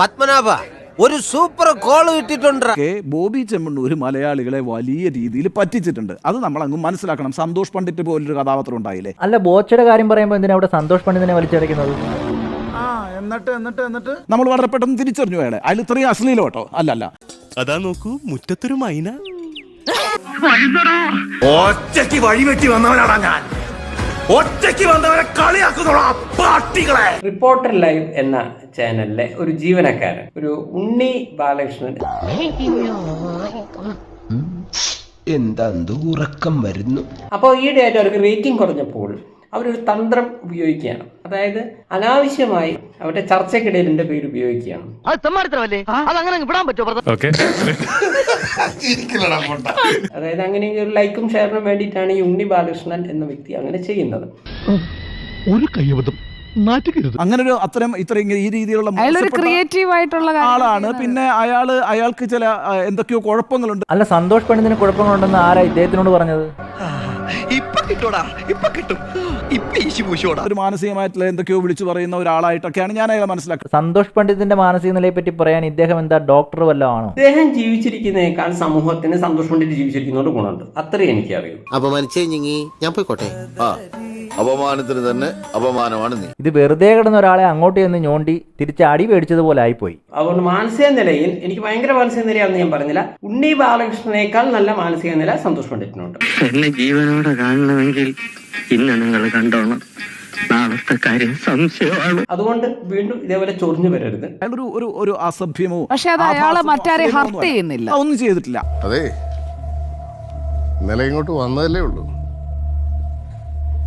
പത്മനാഭ ഒരു super call കിട്ടിയിട്ടുണ്ട്. ബോബി ചെമ്മണ്ണൂർ മലയാളികളെ വലിയ രീതിയിൽ പറ്റിച്ചിട്ടുണ്ട്. അത് നമ്മൾ അങ്ങ് മനസ്സിലാക്കണം. സന്തോഷ് പണ്ഡിറ്റ് പോലൊരു കഥാപാത്രം ഉണ്ടായില്ലേ? അല്ല ബോച്ചയുടെ കാര്യം പറയുമ്പോൾ എന്തിനാ അവിടെ സന്തോഷ് പണ്ഡിതിനെ വലിച്ചടയ്ക്കുന്നത് ആ എന്നിട്ട് എന്നിട്ട് എന്നിട്ട്. നമ്മൾ വളരെ പെട്ടെന്ന് തിരിച്ചറിഞ്ഞു അയാളെ. അതിൽ ഇത്രയും അശ്ലീലം കേട്ടോ. അല്ല അല്ല. അതാ നോക്കൂ മുറ്റത്തൊരു മൈന. ഒറ്റയ്ക്ക് വഴിവെട്ടി വന്നവനാണ് ഞാൻ. ഒറ്റയ്ക്ക് വന്നവനെ കളിയാക്കുന്നോളാ. പാട്ടികളെ റിപ്പോർട്ടർ ലൈവ് എന്ന ചാനലിലെ ഒരു ജീവനക്കാരൻ ഒരു ഉണ്ണി ബാലകൃഷ്ണൻ. എന്താ ഉറക്കം വരുന്നു? അപ്പോൾ ഈയിടെയായിട്ട് അവർക്ക് റേറ്റിംഗ് കുറഞ്ഞപ്പോൾ അവരൊരു തന്ത്രം ഉപയോഗിക്കുകയാണ്. അതായത് അനാവശ്യമായി അവരുടെ ചർച്ചയ്ക്കിടയിൽ എന്റെ പേര് ഉപയോഗിക്കുകയാണ്. ഓക്കെ. അതായത് അങ്ങനെ ഒരു ലൈക്കും ഷെയറിനും വേണ്ടിയിട്ടാണ് ഈ ഉണ്ണി ബാലകൃഷ്ണൻ എന്ന വ്യക്തി അങ്ങനെ ചെയ്യുന്നത്. ഒരു കയ്യബദ്ധം നാറ്റുകരുത്. അങ്ങനെ ഒരു അത്തരം ഇത്രയും ഈ രീതിയിലുള്ള ക്രിയേറ്റീവ് ആയിട്ടുള്ള ആളാണ്. പിന്നെ അയാൾ അയാൾക്ക് ചില എന്തൊക്കെയോ കുഴപ്പങ്ങളുണ്ട്. അല്ല സന്തോഷ് പണ്ഡിതിന് കുഴപ്പങ്ങളുണ്ടെന്ന് ആരാ ഇദ്ദേഹത്തിനോട് പറഞ്ഞത്? ഇപ്പൊ കിട്ടൂടാ ഇപ്പൊ കിട്ടും. ഇപ്പൊ ഒരു മാനസികമായിട്ടുള്ള എന്തൊക്കെയോ വിളിച്ചു പറയുന്ന ഒരാളായിട്ടൊക്കെയാണ് ഞാൻ അയാളെ മനസ്സിലാക്കുന്നത്. സന്തോഷ് പണ്ഡിതിന്റെ മാനസിക നിലയെ പറ്റി പറയാൻ ഇദ്ദേഹം എന്താ ഡോക്ടർ വല്ലതും ആണോ? അദ്ദേഹം ജീവിച്ചിരിക്കുന്നേക്കാൾ സമൂഹത്തിന് സന്തോഷ് പണ്ഡിത് ജീവിച്ചിരിക്കുന്നതുകൊണ്ട് ഗുണമുണ്ട്. അത്രയും എനിക്കറിയൂ. അപമാനിച്ചേ ഞാൻ പോയിക്കോട്ടെ. അപമാനത്തിന് തന്നെ അപമാനമാണ് നീ. ഇത് വെറുതെ കിടന്ന ഒരാളെ അങ്ങോട്ട് ചെന്ന് ഞോണ്ടി തിരിച്ച് അടി മേടിച്ചതുപോലെ ആയിപ്പോയി. അതുകൊണ്ട് മാനസിക നിലയിൽ എനിക്ക് ഭയങ്കര മാനസിക നിലയാണെന്ന് ഞാൻ പറഞ്ഞില്ല. ഉണ്ണി ബാലകൃഷ്ണനേക്കാൾ നല്ല മാനസിക നില സന്തോഷ് പണ്ഡിറ്റിനുണ്ട്. എന്നെ ജീവനോടെ കാണണമെങ്കിൽ ഇന്ന് നിങ്ങൾ കണ്ടോണം. നാളത്തെ കാര്യം സംശയമാണ്. അതുകൊണ്ട് വീണ്ടും ഇതേപോലെ ചൊറിഞ്ഞു വരരുത്. അയാളൊരു ഒരു ഒരു അസഭ്യമോ പക്ഷെ അത് അയാളെ മറ്റാരെ ഹർട്ട് ചെയ്യുന്നില്ല. ഒന്നും ചെയ്തിട്ടില്ല. അതെ. ഇന്നലെ ഇങ്ങോട്ട് വന്നതല്ലേ ഉള്ളൂ.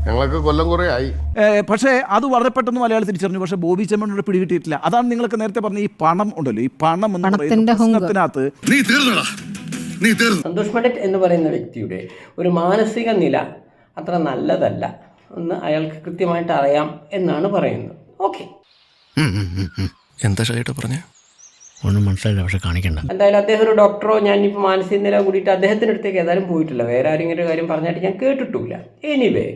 ഞങ്ങളൊക്കെ കൊല്ലം കുറെ ആയി. പക്ഷേ അത് വളരെ പെട്ടെന്ന് മലയാളി തിരിച്ചറിഞ്ഞു. പക്ഷേ ബോബി ചെമ്മണ്ണോട് പിടികിട്ടിയിട്ടില്ല. അതാണ് നിങ്ങൾക്ക് നേരത്തെ പറഞ്ഞ ഈ പണം ഉണ്ടല്ലോ. ഈ പണം എന്ന് പറയുന്ന പ്രശ്നത്തിനകത്ത് നീ തീർന്നടാ. നീ തീർന്നു. സന്തോഷ് പണ്ഡിറ്റ് എന്ന് പറയുന്ന വ്യക്തിയുടെ ഒരു മാനസിക നില അത്ര നല്ലതല്ല എന്ന് അയാൾക്ക് കൃത്യമായിട്ട് അറിയാം എന്നാണ് പറയുന്നത്. ഓക്കെ. എന്താ പറഞ്ഞേ? ഒന്നും മനസ്സിലായില്ല പക്ഷെ കാണിക്കണ്ട. എന്തായാലും അദ്ദേഹം ഒരു ഡോക്ടറോ ഞാൻ ഞാനിപ്പോൾ മാനസിക നില കൂടിയിട്ട് അദ്ദേഹത്തിന്റെ അടുത്തേക്ക് ഏതായാലും പോയിട്ടില്ല. വേറെ ആരെങ്കിലും ഒരു കാര്യം പറഞ്ഞായിട്ട് ഞാൻ കേട്ടിട്ടില്ല എനിവേ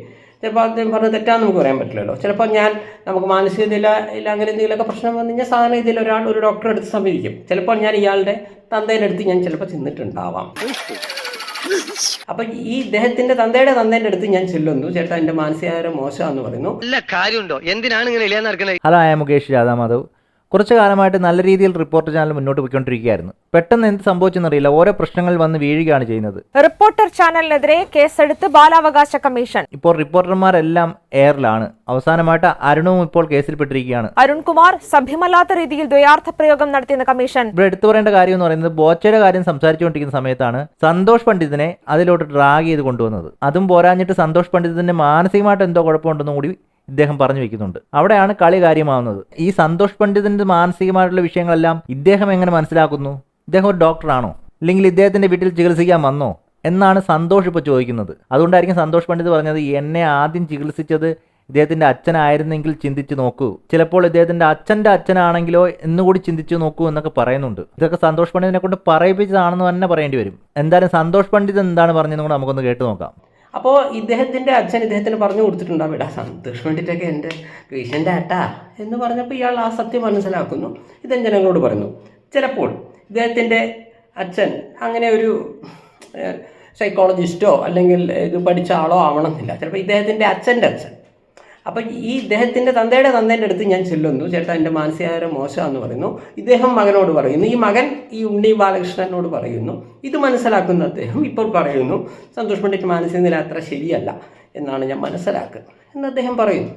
ചിലപ്പോൾ അദ്ദേഹം പറഞ്ഞത് തെറ്റാന്ന് നമുക്ക് പറയാൻ പറ്റില്ലല്ലോ. ചിലപ്പോൾ ഞാൻ നമുക്ക് മാനസിക നില ഇല്ല അങ്ങനെ എന്തെങ്കിലുമൊക്കെ പ്രശ്നം വന്നു കഴിഞ്ഞാൽ സാധാരണ ഇതിൽ ഒരാൾ ഒരു ഡോക്ടറെ അടുത്ത് സമീപിക്കും. ചിലപ്പോൾ ഞാൻ ഇയാളുടെ തന്തേന്റെ അടുത്ത് ഞാൻ ചിലപ്പോൾ ചെന്നിട്ടുണ്ടാവാം. അപ്പൊ ഈ ഇദ്ദേഹത്തിന്റെ തന്തയുടെ തന്തേന്റെ അടുത്ത് ഞാൻ ചെല്ലുന്നു. ചേട്ടാ എന്റെ മാനസികാരം മോശമാണെന്ന് പറയുന്നു. നല്ല കാര്യമുണ്ടോ? എന്തിനാണ് ഇങ്ങനെ ഹലോ ആയ മുകേഷ് രാധാമാധവ്. കുറച്ചു കാലമായിട്ട് നല്ല രീതിയിൽ റിപ്പോർട്ടർ ചാനൽ മുന്നോട്ട് പോയിക്കൊണ്ടിരിക്കുകയായിരുന്നു. പെട്ടെന്ന് എന്ത് സംഭവിച്ചെന്നറിയില്ല ഓരോ പ്രശ്നങ്ങൾ വന്ന് വീഴുകയാണ് ചെയ്യുന്നത്. റിപ്പോർട്ടർ ചാനലിനെതിരെ കേസെടുത്ത് ബാലാവകാശ കമ്മീഷൻ. ഇപ്പോൾ റിപ്പോർട്ടർമാരെല്ലാം എയറിലാണ് അവസാനമായിട്ട് അരുണും ഇപ്പോൾ കേസിൽപ്പെട്ടിരിക്കുകയാണ്. അരുൺകുമാർ സഭ്യമല്ലാത്ത രീതിയിൽ ദ്വയാർത്ഥ പ്രയോഗം നടത്തിയെന്ന കമ്മീഷൻ. ഇവിടെ എടുത്തു പറയേണ്ട കാര്യം എന്ന് പറയുന്നത് ബോച്ചയുടെ കാര്യം സംസാരിച്ചുകൊണ്ടിരിക്കുന്ന സമയത്താണ് സന്തോഷ് പണ്ഡിതിനെ അതിലോട്ട് ഡ്രാഗ് ചെയ്ത് കൊണ്ടുവന്നത്. അതും പോരാഞ്ഞിട്ട് സന്തോഷ് പണ്ഡിതിന്റെ മാനസികമായിട്ട് എന്തോ കുഴപ്പമുണ്ടെന്നും കൂടി ഇദ്ദേഹം പറഞ്ഞു വെക്കുന്നുണ്ട്. അവിടെയാണ് കളി കാര്യമാവുന്നത്. ഈ സന്തോഷ് പണ്ഡിതിന്റെ മാനസികമായിട്ടുള്ള വിഷയങ്ങളെല്ലാം ഇദ്ദേഹം എങ്ങനെ മനസ്സിലാക്കുന്നു? ഇദ്ദേഹം ഒരു ഡോക്ടറാണോ? അല്ലെങ്കിൽ ഇദ്ദേഹത്തിന്റെ വീട്ടിൽ ചികിത്സിക്കാൻ വന്നോ? എന്നാണ് സന്തോഷ് ഇപ്പോൾ ചോദിക്കുന്നത്. അതുകൊണ്ടായിരിക്കും സന്തോഷ് പണ്ഡിത് പറഞ്ഞത് എന്നെ ആദ്യം ചികിത്സിച്ചത് ഇദ്ദേഹത്തിന്റെ അച്ഛനായിരുന്നെങ്കിൽ ചിന്തിച്ച് നോക്കൂ. ചിലപ്പോൾ ഇദ്ദേഹത്തിന്റെ അച്ഛന്റെ അച്ഛനാണെങ്കിലോ എന്നുകൂടി ചിന്തിച്ചു നോക്കൂ എന്നൊക്കെ പറയുന്നുണ്ട്. ഇതൊക്കെ സന്തോഷ് പണ്ഡിതിനെ കൊണ്ട് പറയിപ്പിച്ചതാണെന്ന് തന്നെ പറയേണ്ടി വരും. എന്തായാലും സന്തോഷ് പണ്ഡിത് എന്താണ് പറഞ്ഞതെന്ന് കൂടെ നമുക്കൊന്ന് കേട്ട് നോക്കാം. അപ്പോൾ ഇദ്ദേഹത്തിന്റെ അച്ഛൻ ഇദ്ദേഹത്തിന് പറഞ്ഞു കൊടുത്തിട്ടുണ്ടാവും സന്തോഷം വേണ്ടിയിട്ടൊക്കെ എന്റെ പേഷ്യന്റ് ആട്ടാ എന്ന് പറഞ്ഞപ്പോൾ ഇയാൾ ആ സത്യം മനസ്സിലാക്കുന്നു. ഇദ്ദേഹം ജനങ്ങളോട് പറഞ്ഞു ചിലപ്പോൾ ഇദ്ദേഹത്തിന്റെ അച്ഛൻ അങ്ങനെ ഒരു സൈക്കോളജിസ്റ്റോ അല്ലെങ്കിൽ ഇത് പഠിച്ച ആളോ ആവണമെന്നില്ല. ചിലപ്പോൾ ഇദ്ദേഹത്തിന്റെ അച്ഛന്റെ അച്ഛൻ അപ്പം ഈ ഇദ്ദേഹത്തിന്റെ തന്തയുടെ തന്തേന്റെ അടുത്ത് ഞാൻ ചെല്ലുന്നു. ചേട്ടാ എന്റെ മാനസികാരം മോശമാണെന്ന് പറയുന്നു. ഇദ്ദേഹം മകനോട് പറയുന്നു. ഈ മകൻ ഈ ഉണ്ണി ബാലകൃഷ്ണനോട് പറയുന്നു. ഇത് മനസ്സിലാക്കുന്ന അദ്ദേഹം ഇപ്പോൾ പറയുന്നു സന്തോഷ് പണ്ഡിറ്റ് മാനസിക നില അത്ര ശരിയല്ല എന്നാണ് ഞാൻ മനസ്സിലാക്കുന്നത്. എന്ന് അദ്ദേഹം പറയുന്നു.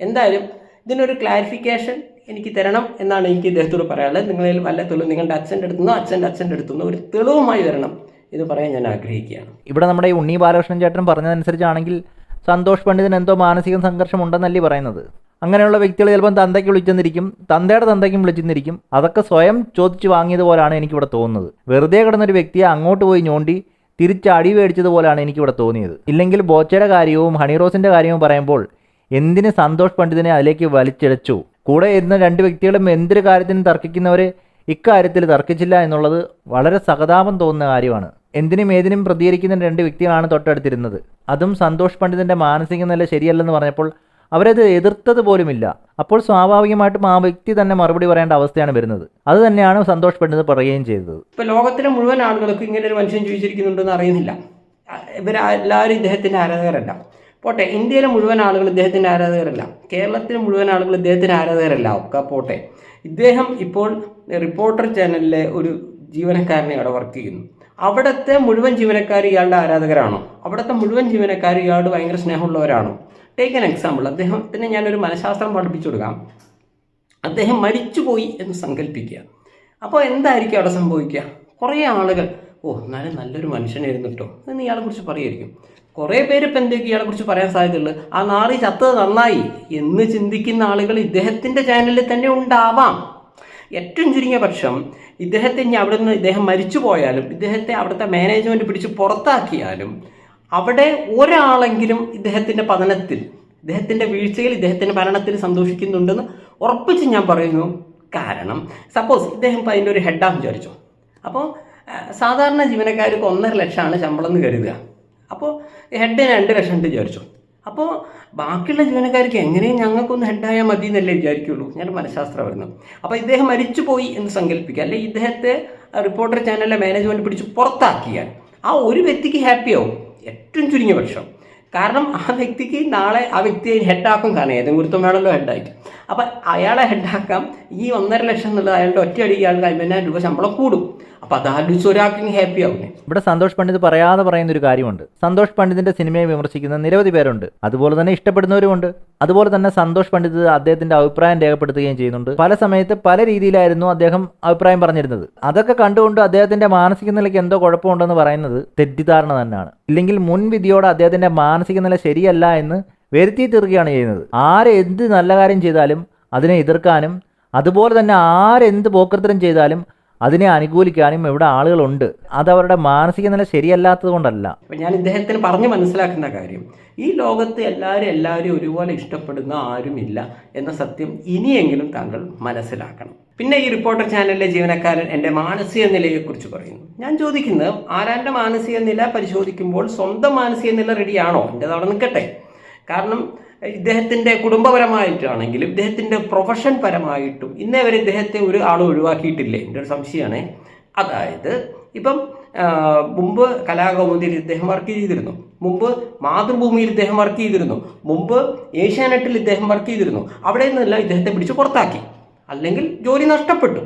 എന്തായാലും ഇതിനൊരു ക്ലാരിഫിക്കേഷൻ എനിക്ക് തരണം എന്നാണ് എനിക്ക് ഇദ്ദേഹത്തോട് പറയാനുള്ളത്. നിങ്ങളിൽ വല്ല തെളിവ് നിങ്ങളുടെ അച്ഛന്റെ അടുത്തുനിന്നോ അച്ഛന്റെ അച്ഛന്റെ അടുത്തുനിന്നോ ഒരു തെളിവുമായി വരണം ഇത് പറയാൻ ഞാൻ ആഗ്രഹിക്കുകയാണ്. ഇവിടെ നമ്മുടെ ഉണ്ണി ബാലകൃഷ്ണൻ ചേട്ടൻ പറഞ്ഞതനുസരിച്ചാണെങ്കിൽ സന്തോഷ് പണ്ഡിതന് എന്തോ മാനസിക സംഘർഷം ഉണ്ടെന്നല്ലേ പറയുന്നത്. അങ്ങനെയുള്ള വ്യക്തികൾ ചിലപ്പം തന്തയ്ക്ക് വിളിച്ചെന്നിരിക്കും തന്തയുടെ തന്തയ്ക്കും വിളിച്ചെന്നിരിക്കും. അതൊക്കെ സ്വയം ചോദിച്ചു വാങ്ങിയതുപോലാണ് എനിക്കിവിടെ തോന്നുന്നത്. വെറുതെ കിടന്നൊരു വ്യക്തിയെ അങ്ങോട്ട് പോയി ഞോണ്ടി തിരിച്ച് അടി മേടിച്ചതുപോലാണ് എനിക്കിവിടെ തോന്നിയത്. ഇല്ലെങ്കിൽ ബോച്ചയുടെ കാര്യവും ഹണി റോസിന്റെ കാര്യവും പറയുമ്പോൾ എന്തിന് സന്തോഷ് പണ്ഡിതനെ അതിലേക്ക് വലിച്ചിഴച്ചു? കൂടെ ഇരുന്ന രണ്ട് വ്യക്തികളും എന്തൊരു കാര്യത്തിനും തർക്കിക്കുന്നവരെ ഇക്കാര്യത്തിൽ തർക്കിച്ചില്ല എന്നുള്ളത് വളരെ സഹതാപം തോന്നുന്ന കാര്യമാണ്. എന്തിനും ഏതിനും പ്രതികരിക്കുന്ന രണ്ട് വ്യക്തികളാണ് തൊട്ടടുത്തിരുന്നത്. അതും സന്തോഷ് പണ്ഡിതന്റെ മാനസിക നില ശരിയല്ലെന്ന് പറഞ്ഞപ്പോൾ അവരത് എതിർത്തത് പോലുമില്ല. അപ്പോൾ സ്വാഭാവികമായിട്ടും ആ വ്യക്തി തന്നെ മറുപടി പറയേണ്ട അവസ്ഥയാണ് വരുന്നത്. അത് തന്നെയാണ് സന്തോഷ് പണ്ഡിത് പറയുകയും ചെയ്തത്. ഇപ്പൊ ലോകത്തിലെ മുഴുവൻ ആളുകൾക്കും ഇങ്ങനെ ഒരു മനുഷ്യൻ ജീവിച്ചിരിക്കുന്നുണ്ടെന്ന് അറിയുന്നില്ല. ഇവർ എല്ലാവരും ഇദ്ദേഹത്തിന്റെ ആരാധകരല്ല. പോട്ടെ ഇന്ത്യയിലെ മുഴുവൻ ആളുകൾ ഇദ്ദേഹത്തിന്റെ ആരാധകരല്ല. കേരളത്തിലെ മുഴുവൻ ആളുകൾ ഇദ്ദേഹത്തിന്റെ ആരാധകരല്ല. ഒക്കെ പോട്ടെ. ഇദ്ദേഹം ഇപ്പോൾ റിപ്പോർട്ടർ ചാനലിലെ ഒരു ജീവനക്കാരനെ അവിടെ വർക്ക് ചെയ്യുന്നു. അവിടുത്തെ മുഴുവൻ ജീവനക്കാർ ഇയാളുടെ ആരാധകരാണോ. അവിടുത്തെ മുഴുവൻ ജീവനക്കാർ ഇയാളോട് ഭയങ്കര സ്നേഹമുള്ളവരാണോ. ടേക്ക് എൻ എക്സാമ്പിൾ അദ്ദേഹത്തിന് ഞാനൊരു മനഃശാസ്ത്രം പഠിപ്പിച്ചു കൊടുക്കാം. അദ്ദേഹം മരിച്ചുപോയി എന്ന് സങ്കല്പിക്കുക അപ്പോൾ എന്തായിരിക്കും അവിടെ സംഭവിക്കുക? കുറേ ആളുകൾ ഓ എന്നാലും നല്ലൊരു മനുഷ്യനായിരുന്നു കേട്ടോ എന്ന് ഇയാളെക്കുറിച്ച് പറയുമായിരിക്കും. കുറേ പേര് ഇപ്പം എന്തൊക്കെ ഇയാളെ കുറിച്ച് പറയാൻ സാധ്യതയുള്ളൂ? ആ നാറി ചത്തത് നന്നായി എന്ന് ചിന്തിക്കുന്ന ആളുകൾ ഇദ്ദേഹത്തിന്റെ ചാനലിൽ തന്നെ ഉണ്ടാവാം. ഏറ്റവും ചുരുങ്ങിയ പക്ഷം ഇദ്ദേഹത്തെ ഇനി അവിടെ നിന്ന് ഇദ്ദേഹം മരിച്ചു പോയാലും ഇദ്ദേഹത്തെ അവിടുത്തെ മാനേജ്മെന്റ് പിടിച്ച് പുറത്താക്കിയാലും അവിടെ ഒരാളെങ്കിലും ഇദ്ദേഹത്തിന്റെ പതനത്തിൽ ഇദ്ദേഹത്തിന്റെ വീഴ്ചയിൽ ഇദ്ദേഹത്തിന്റെ ഭരണത്തിൽ സന്തോഷിക്കുന്നുണ്ടെന്ന് ഉറപ്പിച്ച് ഞാൻ പറയുന്നു. കാരണം സപ്പോസ് ഇദ്ദേഹം അതിന്റെ ഒരു ഹെഡാന്ന് വിചാരിച്ചു. അപ്പോൾ സാധാരണ ജീവനക്കാർക്ക് ഒന്നര ലക്ഷമാണ് ശമ്പളം എന്ന് കരുതുക. അപ്പോൾ ഹെഡിന് രണ്ട് ലക്ഷം ഉണ്ട് വിചാരിച്ചു. അപ്പോൾ ബാക്കിയുള്ള ജീവനക്കാർക്ക് എങ്ങനെയും ഞങ്ങൾക്കൊന്ന് ഹെഡായാൽ മതി എന്നല്ലേ വിചാരിക്കുള്ളൂ. ഞാൻ മനഃശാസ്ത്രം വരുന്നു. അപ്പോൾ ഇദ്ദേഹം മരിച്ചു പോയി എന്ന് സങ്കല്പിക്കുക. അല്ലെങ്കിൽ ഇദ്ദേഹത്തെ റിപ്പോർട്ടർ ചാനലിലെ മാനേജ്മെന്റ് പിടിച്ച് പുറത്താക്കിയാൽ ആ ഒരു വ്യക്തിക്ക് ഹാപ്പിയാവും ഏറ്റവും ചുരുങ്ങിയ പക്ഷം. കാരണം ആ വ്യക്തിക്ക് നാളെ ആ വ്യക്തിയെ ഹെഡാക്കും കാരണം ഏതെങ്കിലും ഗുരുത്വം വേണമല്ലോ ഹെഡായിട്ട് അപ്പം അയാളെ ഹെഡാക്കാം ഈ ഒന്നര ലക്ഷം എന്നുള്ളത് അയാളുടെ ഒറ്റയടി അയാൾക്ക് അമ്പതിനായിരം രൂപ ശമ്പളം കൂടും. അപ്പം അതാലോചിച്ച് ഒരാൾക്ക് ഹാപ്പി ആവും ഇവിടെ സന്തോഷ് പണ്ഡിത് പറയാതെ പറയുന്ന ഒരു കാര്യമുണ്ട്. സന്തോഷ് പണ്ഡിതിന്റെ സിനിമയെ വിമർശിക്കുന്ന നിരവധി പേരുണ്ട്. അതുപോലെ തന്നെ ഇഷ്ടപ്പെടുന്നവരുമുണ്ട്. അതുപോലെ തന്നെ സന്തോഷ് പണ്ഡിത് അദ്ദേഹത്തിന്റെ അഭിപ്രായം രേഖപ്പെടുത്തുകയും ചെയ്യുന്നുണ്ട്. പല സമയത്ത് പല രീതിയിലായിരുന്നു അദ്ദേഹം അഭിപ്രായം പറഞ്ഞിരുന്നത്. അതൊക്കെ കണ്ടുകൊണ്ട് അദ്ദേഹത്തിന്റെ മാനസിക നിലയ്ക്ക് എന്തോ കുഴപ്പമുണ്ടെന്ന് പറയുന്നത് തെറ്റിദ്ധാരണ തന്നെയാണ്. ഇല്ലെങ്കിൽ മുൻവിധിയോടെ അദ്ദേഹത്തിന്റെ മാനസിക നില ശരിയല്ല എന്ന് വരുത്തി തീർക്കുകയാണ് ചെയ്യുന്നത്. ആര് എന്ത് നല്ല കാര്യം ചെയ്താലും അതിനെ എതിർക്കാനും അതുപോലെ തന്നെ ആരെന്ത് പോക്കൃത്തരം ചെയ്താലും അതിനെ അനുകൂലിക്കാനും ഇവിടെ ആളുകളുണ്ട്. അത് അവരുടെ മാനസിക നില ശരിയല്ലാത്തത് കൊണ്ടല്ല. ഞാൻ ഇദ്ദേഹത്തിന് പറഞ്ഞ് മനസ്സിലാക്കുന്ന കാര്യം ഈ ലോകത്ത് എല്ലാവരും എല്ലാവരും ഒരുപോലെ ഇഷ്ടപ്പെടുന്ന ആരുമില്ല എന്ന സത്യം ഇനിയെങ്കിലും താങ്കൾ മനസ്സിലാക്കണം. പിന്നെ ഈ റിപ്പോർട്ടർ ചാനലിലെ ജീവനക്കാരൻ എന്റെ മാനസിക നിലയെക്കുറിച്ച് പറയുന്നു. ഞാൻ ചോദിക്കുന്നത് ആരാന്റെ മാനസിക നില പരിശോധിക്കുമ്പോൾ സ്വന്തം മാനസിക നില റെഡിയാണോ എന്റെ അവിടെ നിൽക്കട്ടെ. കാരണം ഇദ്ദേഹത്തിന്റെ കുടുംബപരമായിട്ടാണെങ്കിലും ഇദ്ദേഹത്തിന്റെ പ്രൊഫഷൻ പരമായിട്ടും ഇന്നേ വരെ ഇദ്ദേഹത്തെ ഒരു ആൾ ഒഴിവാക്കിയിട്ടില്ലേ? എന്റെ ഒരു സംശയമാണ്. അതായത് ഇപ്പം മുമ്പ് കലാകൗമുദിയിൽ ഇദ്ദേഹം വർക്ക് ചെയ്തിരുന്നു. മുമ്പ് മാതൃഭൂമിയിൽ ഇദ്ദേഹം വർക്ക് ചെയ്തിരുന്നു. മുമ്പ് ഏഷ്യാനെറ്റിൽ ഇദ്ദേഹം വർക്ക് ചെയ്തിരുന്നു. അവിടെ നിന്നല്ല ഇദ്ദേഹത്തെ പിടിച്ച് പുറത്താക്കി. അല്ലെങ്കിൽ ജോലി നഷ്ടപ്പെട്ടു.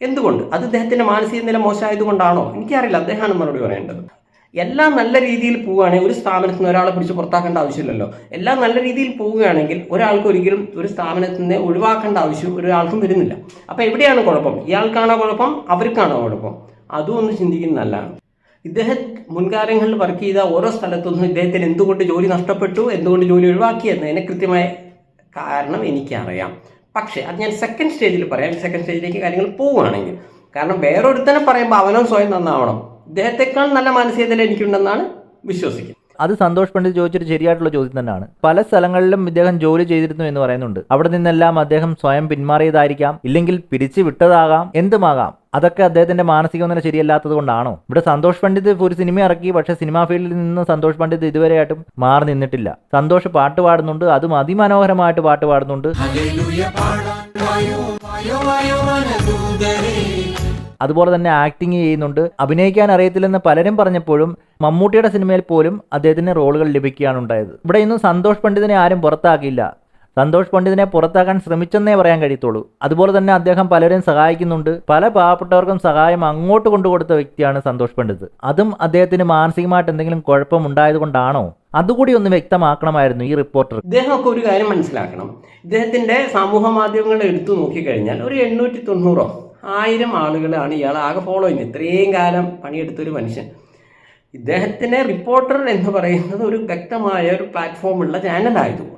എന്തുകൊണ്ട്? അത് ഇദ്ദേഹത്തിന്റെ മാനസിക നില മോശമായതുകൊണ്ടാണോ? എനിക്കറിയില്ല. അദ്ദേഹമാണ് മറുപടി പറയേണ്ടത്. എല്ലാം നല്ല രീതിയിൽ പോവുകയാണെങ്കിൽ ഒരു സ്ഥാപനത്തിൽ നിന്ന് ഒരാളെ പിടിച്ച് പുറത്താക്കേണ്ട ആവശ്യമില്ലല്ലോ. എല്ലാം നല്ല രീതിയിൽ പോവുകയാണെങ്കിൽ ഒരാൾക്ക് ഒരിക്കലും ഒരു സ്ഥാപനത്തിൽ നിന്ന് ഒഴിവാക്കേണ്ട ആവശ്യം ഒരാൾക്കും വരുന്നില്ല. അപ്പോൾ എവിടെയാണ് കുഴപ്പം? ഇയാൾക്കാണോ കുഴപ്പം? അവർക്കാണോ കുഴപ്പം? അതും ഒന്ന് ചിന്തിക്കുന്ന നല്ലതാണ്. ഇദ്ദേഹം മുൻകാലങ്ങളിൽ വർക്ക് ചെയ്ത ഓരോ സ്ഥലത്തുനിന്നും ഇദ്ദേഹത്തിന് എന്തുകൊണ്ട് ജോലി നഷ്ടപ്പെട്ടു? എന്തുകൊണ്ട് ജോലി ഒഴിവാക്കി? എന്നതിനെ കൃത്യമായ കാരണം എനിക്കറിയാം. പക്ഷേ അത് ഞാൻ സെക്കൻഡ് സ്റ്റേജിൽ പറയാം. സെക്കൻഡ് സ്റ്റേജിലേക്ക് കാര്യങ്ങൾ പോവുകയാണെങ്കിൽ. കാരണം വേറൊരുത്തനെ പറയുമ്പോൾ അവനോ സ്വയം നന്നാവണം. ഇദ്ദേഹത്തെക്കാൾ നല്ല മാനസിക നില എനിക്കുണ്ടെന്നാണ് വിശ്വസിക്കുന്നത്. അത് സന്തോഷ് പണ്ഡിത് ചോദിച്ചൊരു ശരിയായിട്ടുള്ള ചോദ്യം തന്നെയാണ്. പല സ്ഥലങ്ങളിലും ഇദ്ദേഹം ജോലി ചെയ്തിരുന്നു എന്ന് പറയുന്നുണ്ട്. അവിടെ നിന്നെല്ലാം അദ്ദേഹം സ്വയം പിന്മാറിയതായിരിക്കാം. ഇല്ലെങ്കിൽ പിരിച്ചു വിട്ടതാകാം. എന്തുമാകാം? അതൊക്കെ അദ്ദേഹത്തിന്റെ മാനസിക നില ശരിയല്ലാത്തത് കൊണ്ടാണോ? ഇവിടെ സന്തോഷ് പണ്ഡിത് ഒരു സിനിമ ഇറക്കി. പക്ഷെ സിനിമാ ഫീൽഡിൽ നിന്ന് സന്തോഷ് പണ്ഡിത് ഇതുവരെയായിട്ടും മാറി നിന്നിട്ടില്ല. സന്തോഷ് പാട്ട് പാടുന്നുണ്ട്. അതും അതിമനോഹരമായിട്ട് പാട്ട് പാടുന്നുണ്ട്. അതുപോലെ തന്നെ ആക്ടിങ് ചെയ്യുന്നുണ്ട്. അഭിനയിക്കാൻ അറിയത്തില്ലെന്ന് പലരും പറഞ്ഞപ്പോഴും മമ്മൂട്ടിയുടെ സിനിമയിൽ പോലും അദ്ദേഹത്തിന് റോളുകൾ ലഭിക്കുകയാണ് ഉണ്ടായത്. ഇവിടെ ഇന്നും സന്തോഷ് പണ്ഡിതിനെ ആരും പുറത്താക്കിയില്ല. സന്തോഷ് പണ്ഡിതിനെ പുറത്താക്കാൻ ശ്രമിച്ചെന്നേ പറയാൻ കഴിയത്തുള്ളൂ. അതുപോലെ തന്നെ അദ്ദേഹം പലരെയും സഹായിക്കുന്നുണ്ട്. പല പാവപ്പെട്ടവർക്കും സഹായം അങ്ങോട്ട് കൊണ്ടുകൊടുത്ത വ്യക്തിയാണ് സന്തോഷ് പണ്ഡിത്. അതും അദ്ദേഹത്തിന് മാനസികമായിട്ട് എന്തെങ്കിലും കുഴപ്പമുണ്ടായത് കൊണ്ടാണോ അതുകൂടി ഒന്ന് വ്യക്തമാക്കണമായിരുന്നു ഈ റിപ്പോർട്ടർ. ഇദ്ദേഹമൊക്കെ ഒരു കാര്യം മനസ്സിലാക്കണം. ഇദ്ദേഹത്തിന്റെ സമൂഹ മാധ്യമങ്ങൾ എടുത്തു നോക്കിക്കഴിഞ്ഞാൽ ഒരു എണ്ണൂറ്റി തൊണ്ണൂറോ ആയിരം ആളുകളാണ് ഇയാൾ ആകെ ഫോളോ ചെയ്യുന്നത്. ഇത്രയും കാലം പണിയെടുത്ത ഒരു മനുഷ്യൻ. ഇദ്ദേഹത്തിനെ റിപ്പോർട്ടർ എന്ന് പറയുന്നത് ഒരു വ്യക്തമായ ഒരു പ്ലാറ്റ്ഫോമുള്ള ചാനലായതുകൊണ്ട്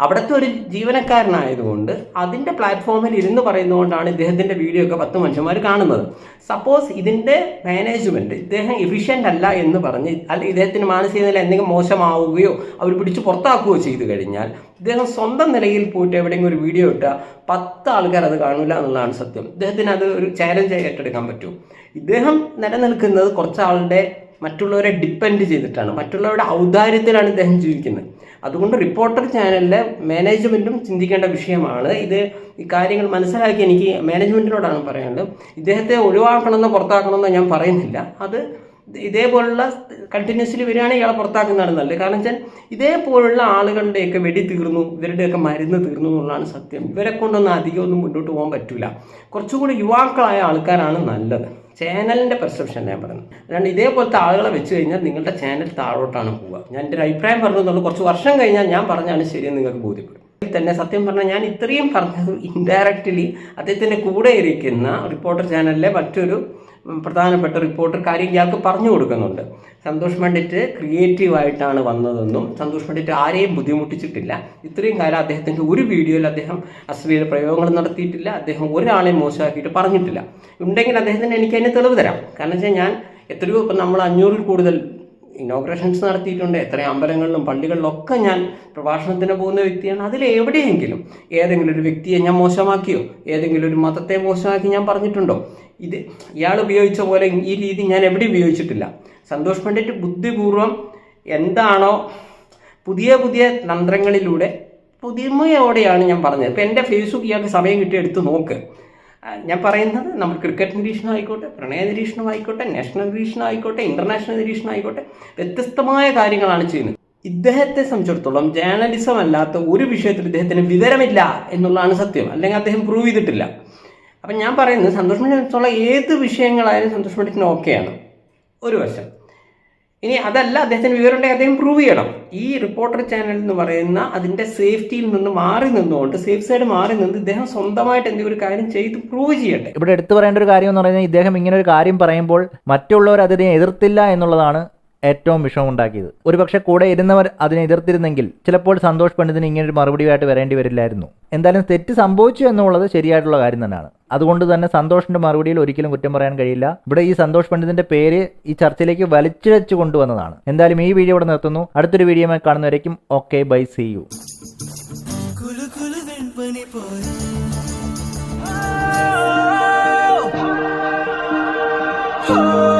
അവിടുത്തെ ഒരു ജീവനക്കാരനായതുകൊണ്ട് അതിന്റെ പ്ലാറ്റ്ഫോമിൽ ഇരുന്ന് പറയുന്നതുകൊണ്ടാണ് ഇദ്ദേഹത്തിന്റെ വീഡിയോ ഒക്കെ പത്ത് മനുഷ്യന്മാർ കാണുന്നത്. സപ്പോസ് ഇതിന്റെ മാനേജ്മെന്റ് ഇദ്ദേഹം എഫിഷ്യന്റ് അല്ല എന്ന് പറഞ്ഞ് അല്ല ഇദ്ദേഹത്തിന് മാനസിക നില എന്തെങ്കിലും മോശമാവുകയോ അവർ പിടിച്ച് പുറത്താക്കുകയോ ചെയ്തു കഴിഞ്ഞാൽ ഇദ്ദേഹം സ്വന്തം നിലയിൽ പോയിട്ട് എവിടെയെങ്കിലും ഒരു വീഡിയോ ഇട്ടാൽ പത്ത് ആൾക്കാർ അത് കാണില്ല എന്നുള്ളതാണ് സത്യം. ഇദ്ദേഹത്തിന് അത് ഒരു ചാലഞ്ചായി ഏറ്റെടുക്കാൻ പറ്റും. ഇദ്ദേഹം നിലനിൽക്കുന്നത് കുറച്ചാളുടെ മറ്റുള്ളവരെ ഡിപ്പെൻഡ് ചെയ്തിട്ടാണ്. മറ്റുള്ളവരുടെ ഔദാര്യത്തിലാണ് ഇദ്ദേഹം ജീവിക്കുന്നത്. അതുകൊണ്ട് റിപ്പോർട്ടർ ചാനലിലെ മാനേജ്മെന്റും ചിന്തിക്കേണ്ട വിഷയമാണ്. ഇത് ഈ കാര്യങ്ങൾ മനസ്സിലാക്കി എനിക്ക് മാനേജ്മെന്റിനോടാണ് പറയേണ്ടത് ഇദ്ദേഹത്തെ ഒഴിവാക്കണമെന്നോ പുറത്താക്കണമെന്നോ ഞാൻ പറയുന്നില്ല. അത് ഇതേപോലുള്ള കണ്ടിന്യൂസ്ലി വരികയാണെങ്കിൽ ഇയാളെ പുറത്താക്കുന്നതാണ് നല്ലത്. കാരണം വെച്ചാൽ ഇതേപോലുള്ള ആളുകളുടെയൊക്കെ വെടി തീർന്നു ഇവരുടെയൊക്കെ മരുന്ന് തീർന്നു എന്നുള്ളതാണ് സത്യം. ഇവരെ കൊണ്ടൊന്നും അധികമൊന്നും മുന്നോട്ട് പോകാൻ പറ്റില്ല കുറച്ചുകൂടി യുവാക്കളായ ആൾക്കാരാണ് നല്ലത്. ചാനലിന്റെ പെർസെപ്ഷൻ ഞാൻ പറയുന്നത്. അല്ലാണ്ട് ഇതേപോലത്തെ ആളുകളെ വെച്ച് കഴിഞ്ഞാൽ നിങ്ങളുടെ ചാനൽ താഴോട്ടാണ് പോവുക. ഞാൻ എന്റെ ഒരു അഭിപ്രായം പറഞ്ഞതെന്നുള്ളൂ കുറച്ച് വർഷം കഴിഞ്ഞാൽ ഞാൻ പറഞ്ഞാണ് ശരിയെന്ന് നിങ്ങൾക്ക് ബോധ്യപ്പെടും. തന്നെ സത്യം പറഞ്ഞാൽ ഞാൻ ഇത്രയും പറഞ്ഞത് ഇൻഡയറക്റ്റ്ലി അദ്ദേഹത്തിന്റെ കൂടെ ഇരിക്കുന്ന റിപ്പോർട്ടർ ചാനലിലെ മറ്റൊരു പ്രധാനപ്പെട്ട റിപ്പോർട്ടർ കാര്യം ഇയാൾക്ക് പറഞ്ഞു കൊടുക്കുന്നുണ്ട്. സന്തോഷ് പണ്ഡിറ്റ് ക്രിയേറ്റീവായിട്ടാണ് വന്നതെന്നും സന്തോഷ് പണ്ഡിറ്റ് ആരെയും ബുദ്ധിമുട്ടിച്ചിട്ടില്ല. ഇത്രയും കാലം അദ്ദേഹത്തിന്റെ ഒരു വീഡിയോയിൽ അദ്ദേഹം അശ്ലീല പ്രയോഗങ്ങൾ നടത്തിയിട്ടില്ല. അദ്ദേഹം ഒരാളെയും മോശമാക്കിയിട്ട് പറഞ്ഞിട്ടില്ല. ഉണ്ടെങ്കിൽ അദ്ദേഹത്തിന് എനിക്ക് അതിന് തെളിവ് തരാം. കാരണം വെച്ചാൽ ഞാൻ എത്രയോ ഇപ്പം നമ്മൾ അഞ്ഞൂറിൽ കൂടുതൽ ഇനോഗ്രേഷൻസ് നടത്തിയിട്ടുണ്ട്. എത്ര അമ്പലങ്ങളിലും പള്ളികളിലൊക്കെ ഞാൻ പ്രഭാഷണത്തിന് പോകുന്ന വ്യക്തിയാണ്. അതിൽ എവിടെയെങ്കിലും ഏതെങ്കിലും ഒരു വ്യക്തിയെ ഞാൻ മോശമാക്കിയോ ഏതെങ്കിലും ഒരു മതത്തെ മോശമാക്കി ഞാൻ പറഞ്ഞിട്ടുണ്ടോ? ഇത് ഇയാൾ ഉപയോഗിച്ച പോലെ ഈ രീതി ഞാൻ എവിടെ ഉപയോഗിച്ചിട്ടില്ല. സന്തോഷ് പണ്ഡിറ്റ് ബുദ്ധിപൂർവം എന്താണോ പുതിയ പുതിയ തന്ത്രങ്ങളിലൂടെ പുതിയമയോടെയാണ് ഞാൻ പറഞ്ഞത്. ഇപ്പം എന്റെ ഫേസ്ബുക്ക് ഇയാൾക്ക് സമയം കിട്ടി എടുത്ത് നോക്ക്. ഞാൻ പറയുന്നത് നമ്മൾ ക്രിക്കറ്റ് നിരീക്ഷണം ആയിക്കോട്ടെ പ്രണയ നിരീക്ഷണം ആയിക്കോട്ടെ നാഷണൽ നിരീക്ഷണം ആയിക്കോട്ടെ ഇന്റർനാഷണൽ നിരീക്ഷണം ആയിക്കോട്ടെ വ്യത്യസ്തമായ കാര്യങ്ങളാണ് ചെയ്യുന്നത്. ഇദ്ദേഹത്തെ സംബന്ധിച്ചിടത്തോളം ജേർണലിസം അല്ലാത്ത ഒരു വിഷയത്തിൽ ഇദ്ദേഹത്തിന് വിവരമില്ല എന്നുള്ളതാണ് സത്യം. അല്ലെങ്കിൽ അദ്ദേഹം പ്രൂവ് ചെയ്തിട്ടില്ല. അപ്പം ഞാൻ പറയുന്നത് സന്തോഷ് പണ്ഡിറ്റിനുള്ള ഏത് വിഷയങ്ങളായാലും സന്തോഷ് പണ്ഡിറ്റിന് ഓക്കെയാണ് ഒരു വശം. ഇനി അതല്ല അദ്ദേഹത്തിന് വിവരമുണ്ടെങ്കിൽ അദ്ദേഹം പ്രൂവ് ചെയ്യണം. ഈ റിപ്പോർട്ടർ ചാനൽ എന്ന് പറയുന്ന അതിന്റെ സേഫ്റ്റിയിൽ നിന്ന് മാറി നിന്നുകൊണ്ട് സേഫ് സൈഡ് മാറി നിന്ന് ഇദ്ദേഹം സ്വന്തമായിട്ട് എന്തെങ്കിലും ഒരു കാര്യം ചെയ്ത് പ്രൂവ് ചെയ്യട്ടെ. ഇവിടെ എടുത്തു പറയേണ്ട ഒരു കാര്യം എന്ന് പറഞ്ഞാൽ ഇദ്ദേഹം ഇങ്ങനെ ഒരു കാര്യം പറയുമ്പോൾ മറ്റുള്ളവർ അതിനെ എതിർത്തില്ല എന്നുള്ളതാണ് ഏറ്റവും വിഷമമുണ്ടാക്കിയത്. ഒരുപക്ഷെ കൂടെ ഇരുന്നവർ അതിനെ എതിർത്തിരുന്നെങ്കിൽ ചിലപ്പോൾ സന്തോഷ് പണ്ഡിതിന് ഇങ്ങനൊരു മറുപടിയായിട്ട് വരേണ്ടി വരില്ലായിരുന്നു. എന്തായാലും തെറ്റ് സംഭവിച്ചു എന്നുള്ളത് ശരിയായിട്ടുള്ള കാര്യം തന്നെയാണ്. അതുകൊണ്ട് തന്നെ സന്തോഷിന്റെ മറുപടിയിൽ ഒരിക്കലും കുറ്റം പറയാൻ കഴിയില്ല. ഇവിടെ ഈ സന്തോഷ് പണ്ഡിതിന്റെ പേര് ഈ ചർച്ചയിലേക്ക് വലിച്ചിഴച്ചു കൊണ്ടുവന്നതാണ് എന്തായാലും ഈ വീഡിയോ ഇവിടെ നിർത്തുന്നു. അടുത്തൊരു വീഡിയോമായി കാണുന്നവരേക്കും okay bye see you. Oh!